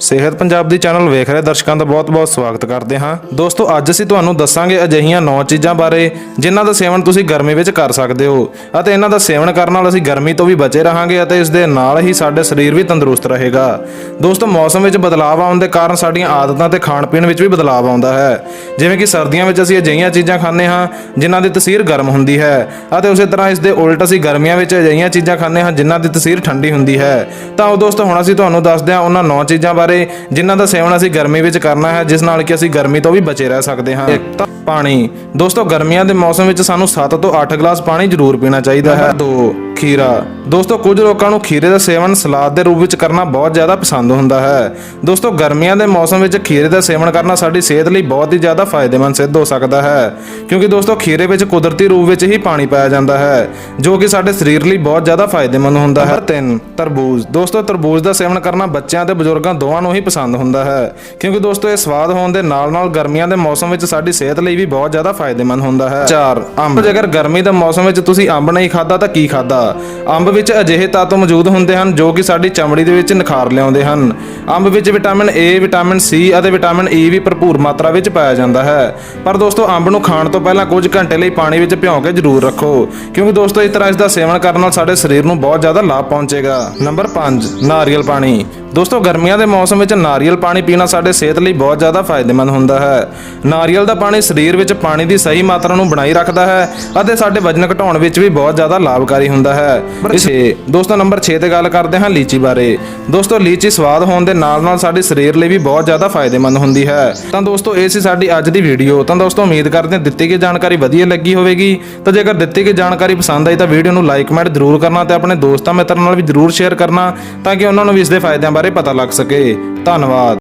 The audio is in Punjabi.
ਸਿਹਤ ਪੰਜਾਬ ਦੀ ਚੈਨਲ ਵੇਖ ਰਹੇ ਦਰਸ਼ਕਾਂ ਦਾ ਬਹੁਤ-ਬਹੁਤ ਸਵਾਗਤ ਕਰਦੇ ਹਾਂ। ਦੋਸਤੋ, ਅੱਜ ਅਸੀਂ ਤੁਹਾਨੂੰ ਦੱਸਾਂਗੇ ਅਜਿਹੀਆਂ 9 ਚੀਜ਼ਾਂ ਬਾਰੇ, ਜਿਨ੍ਹਾਂ ਦਾ ਸੇਵਨ ਤੁਸੀਂ ਗਰਮੀ ਵਿੱਚ ਕਰ ਸਕਦੇ ਹੋ ਅਤੇ ਇਹਨਾਂ ਦਾ ਸੇਵਨ ਕਰਨ ਨਾਲ ਅਸੀਂ ਗਰਮੀ ਤੋਂ ਵੀ ਬਚੇ ਰਹਾਂਗੇ ਅਤੇ ਇਸ ਦੇ ਨਾਲ ਹੀ ਸਾਡੇ ਸਰੀਰ ਵੀ ਤੰਦਰੁਸਤ ਰਹੇਗਾ। ਦੋਸਤੋ, ਮੌਸਮ ਵਿੱਚ ਬਦਲਾਅ ਆਉਣ ਦੇ ਕਾਰਨ ਸਾਡੀਆਂ ਆਦਤਾਂ ਤੇ ਖਾਣ ਪੀਣ ਵਿੱਚ ਵੀ ਬਦਲਾਅ ਆਉਂਦਾ ਹੈ। ਜਿਵੇਂ ਕਿ ਸਰਦੀਆਂ ਵਿੱਚ ਅਸੀਂ ਅਜਿਹੀਆਂ ਚੀਜ਼ਾਂ ਖਾਂਦੇ ਹਾਂ, ਜਿਨ੍ਹਾਂ ਦੀ ਤਸੀਰ ਗਰਮ ਹੁੰਦੀ ਹੈ ਅਤੇ ਉਸੇ ਤਰ੍ਹਾਂ ਇਸ ਦੇ ਉਲਟ ਅਸੀਂ ਗਰਮੀਆਂ ਵਿੱਚ ਅਜਿਹੀਆਂ ਚੀਜ਼ਾਂ ਖਾਂਦੇ ਹਾਂ, ਜਿਨ੍ਹਾਂ ਦੀ ਤਸੀਰ ਠੰਡੀ ਹੁੰਦੀ ਹੈ। ਤਾਂ ਉਹ ਦੋਸਤੋ, ਹੁਣ ਅਸੀਂ ਤੁਹਾਨੂੰ ਦੱਸਦੇ ਹਾਂ ਉਹਨਾਂ 9 ਚੀਜ਼ਾਂ ਬਾਰੇ ਜਿਨ੍ਹਾਂ ਦਾ ਸੇਵਨ ਅਸੀਂ ਗਰਮੀ ਵਿੱਚ ਕਰਨਾ ਹੈ ਜਿਸ ਨਾਲ ਕਿ ਅਸੀਂ ਗਰਮੀ ਤੋਂ ਵੀ ਬਚੇ ਰਹਿ ਸਕਦੇ ਹਾਂ। ਇੱਕ ਤਾਂ ਪਾਣੀ। ਦੋਸਤੋ ਗਰਮੀਆਂ ਦੇ ਮੌਸਮ ਵਿੱਚ ਸਾਨੂੰ 7 ਤੋਂ 8 ਗਲਾਸ ਪਾਣੀ ਜ਼ਰੂਰ ਪੀਣਾ ਚਾਹੀਦਾ ਹੈ। 2 ਖੀਰਾ। ਦੋਸਤੋ ਕੁਝ ਲੋਕਾਂ ਨੂੰ ਖੀਰੇ ਦਾ ਸੇਵਨ ਸਲਾਦ ਦੇ ਰੂਪ ਵਿੱਚ ਕਰਨਾ ਬਹੁਤ ਜ਼ਿਆਦਾ ਪਸੰਦ ਹੁੰਦਾ ਹੈ। ਦੋਸਤੋ ਗਰਮੀਆਂ ਦੇ ਮੌਸਮ ਵਿੱਚ ਖੀਰੇ ਦਾ ਸੇਵਨ ਕਰਨਾ ਸਾਡੀ ਸਿਹਤ ਲਈ ਬਹੁਤ ਹੀ ਜ਼ਿਆਦਾ ਫਾਇਦੇਮੰਦ ਸਿੱਧ ਹੋ ਸਕਦਾ ਹੈ। ਕਿਉਂਕਿ ਦੋਸਤੋ ਖੀਰੇ ਵਿੱਚ ਕੁਦਰਤੀ ਰੂਪ ਵਿੱਚ ਹੀ ਪਾਣੀ ਪਾਇਆ ਜਾਂਦਾ ਹੈ ਜੋ ਕਿ ਸਾਡੇ ਸਰੀਰ ਲਈ ਬਹੁਤ ਜ਼ਿਆਦਾ ਫਾਇਦੇਮੰਦ ਹੁੰਦਾ ਹੈ। 3 ਤਰਬੂਜ। ਦੋਸਤੋ ਤਰਬੂਜ ਦਾ ਸੇਵਨ ਕਰਨਾ ਬੱਚਿਆਂ ਤੇ ਬਜ਼ੁਰਗਾਂ ਦੋਵਾਂ ਨੂੰ ਹੀ ਪਸੰਦ ਹੁੰਦਾ ਹੈ ਕਿਉਂਕਿ ਦੋਸਤੋ ਇਹ ਸਵਾਦ ਹੋਣ ਦੇ ਨਾਲ-ਨਾਲ ਗਰਮੀਆਂ ਦੇ ਮੌਸਮ ਵਿੱਚ ਸਾਡੀ ਸਿਹਤ ਲਈ ਵੀ ਬਹੁਤ ਜ਼ਿਆਦਾ ਫਾਇਦੇਮੰਦ ਹੁੰਦਾ ਹੈ। 4 ਅੰਬ। ਜੇਕਰ ਗਰਮੀ ਦੇ ਮੌਸਮ ਵਿੱਚ ਤੁਸੀਂ ਅੰਬ ਨਹੀਂ ਖਾਦਾ ਤਾਂ ਕੀ ਖਾਦਾ ਅੰਬ ਵਿੱਚ ਅਜਿਹੇ ਤੱਤ ਮੌਜੂਦ ਹੁੰਦੇ ਹਨ ਜੋ ਕਿ ਸਾਡੀ ਚਮੜੀ ਦੇ ਵਿੱਚ ਨਿਖਾਰ ਲਿਆਉਂਦੇ ਹਨ। ਅੰਬ ਵਿੱਚ ਵਿਟਾਮਿਨ ਏ ਵਿਟਾਮਿਨ ਸੀ ਅਤੇ ਵਿਟਾਮਿਨ ਈ ਵੀ ਭਰਪੂਰ ਮਾਤਰਾ ਵਿੱਚ ਪਾਇਆ ਜਾਂਦਾ ਹੈ। ਪਰ ਦੋਸਤੋ, ਅੰਬ ਨੂੰ ਖਾਣ ਤੋਂ ਪਹਿਲਾਂ ਕੁਝ ਘੰਟੇ ਲਈ ਪਾਣੀ ਵਿੱਚ ਭਿਓ ਕੇ ਜ਼ਰੂਰ ਰੱਖੋ, ਕਿਉਂਕਿ ਦੋਸਤੋ, ਇਸ ਤਰ੍ਹਾਂ ਇਸ ਦਾ ਸੇਵਨ ਕਰਨ ਨਾਲ ਸਾਡੇ ਸਰੀਰ ਨੂੰ ਬਹੁਤ ਜ਼ਿਆਦਾ ਲਾਭ ਪਹੁੰਚੇਗਾ। ਨੰਬਰ 5 ਨਾਰੀਅਲ ਪਾਣੀ। ਦੋਸਤੋ, ਗਰਮੀਆਂ ਦੇ ਮੌਸਮ ਵਿੱਚ ਨਾਰੀਅਲ ਪਾਣੀ ਪੀਣਾ ਸਾਡੇ ਸਿਹਤ ਲਈ ਬਹੁਤ ਜ਼ਿਆਦਾ ਫਾਇਦੇਮੰਦ ਹੁੰਦਾ ਹੈ। ਨਾਰੀਅਲ ਦਾ ਪਾਣੀ ਸਰੀਰ ਵਿੱਚ ਪਾਣੀ ਦੀ ਸਹੀ ਮਾਤਰਾ ਨੂੰ ਬਣਾਈ ਰੱਖਦਾ ਹੈ ਅਤੇ ਸਾਡੇ ਵਜਨ ਘਟਾਉਣ ਵਿੱਚ ਵੀ ਬਹੁਤ ਜ਼ਿਆਦਾ ਲਾਭਕਾਰੀ ਹੁੰਦਾ ਹੈ। ਹੈ। ਇਸ ਦੋਸਤੋ ਨੰਬਰ 6 ਤੇ ਗੱਲ ਕਰਦੇ ਹਾਂ ਲੀਚੀ ਬਾਰੇ। ਦੋਸਤੋ ਲੀਚੀ ਸਵਾਦ ਹੋਣ ਦੇ ਨਾਲ ਨਾਲ ਸਾਡੇ ਸਰੀਰ ਲਈ ਵੀ ਬਹੁਤ ਜ਼ਿਆਦਾ ਫਾਇਦੇਮੰਦ ਹੁੰਦੀ ਹੈ। ਤਾਂ ਦੋਸਤੋ ਇਹ ਸੀ ਸਾਡੀ ਅੱਜ ਦੀ ਵੀਡੀਓ। ਤਾਂ ਦੋਸਤੋ ਉਮੀਦ ਕਰਦੇ ਹਾਂ ਦਿੱਤੀ ਗਈ ਜਾਣਕਾਰੀ ਵਧੀਆ ਲੱਗੀ ਹੋਵੇਗੀ। ਤਾਂ ਜੇਕਰ ਦਿੱਤੀ ਗਈ ਜਾਣਕਾਰੀ ਪਸੰਦ ਆਈ ਤਾਂ ਵੀਡੀਓ ਨੂੰ ਲਾਈਕ ਕਮੈਂਟ ਜ਼ਰੂਰ ਕਰਨਾ ਤੇ ਆਪਣੇ ਦੋਸਤਾਂ ਮਿੱਤਰਾਂ ਨਾਲ ਵੀ ਜ਼ਰੂਰ ਸ਼ੇਅਰ ਕਰਨਾ ਤਾਂ ਕਿ ਉਹਨਾਂ ਨੂੰ ਵੀ ਇਸ ਦੇ ਫਾਇਦਿਆਂ ਬਾਰੇ ਪਤਾ ਲੱਗ ਸਕੇ। ਧੰਨਵਾਦ।